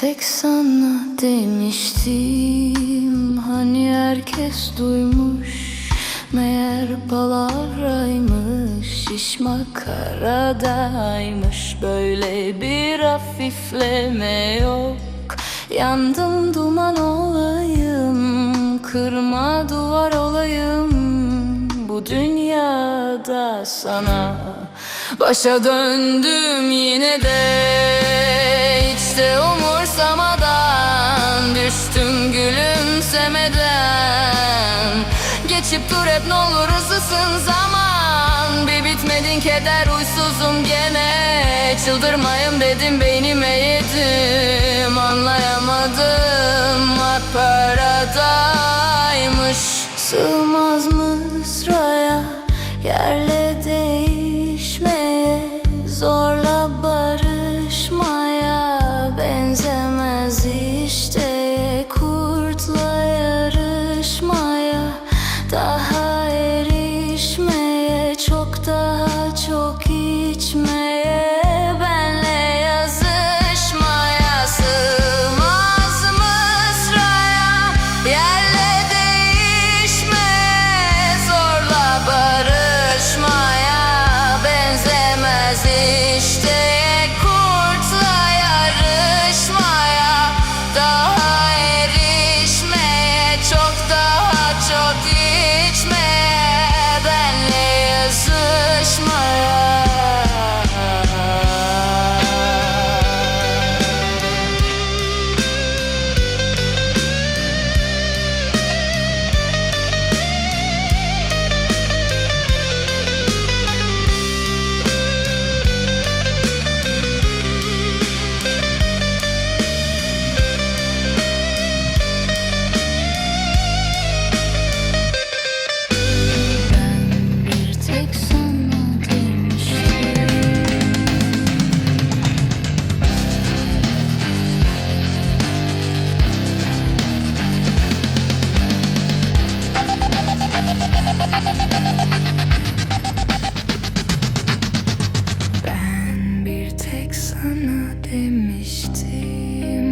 tek sana demiştim Hani herkes duymuş. Meğer palavraymış Şişmak karadaymış Böyle bir hafifleme yok. Yandım duman olayım Kırma duvar olayım. Bu dünyada sana Başa döndüm yine de. Hiç de Düştüm gülümsemeden. Geçip dur hep ne olur hızlısın zaman. Bir bitmedin keder uysuzum gene. Çıldırmayım dedim beynime yedim. Anlayamadım hak paradaymış Sığmaz mı sıraya yerle sana demiştim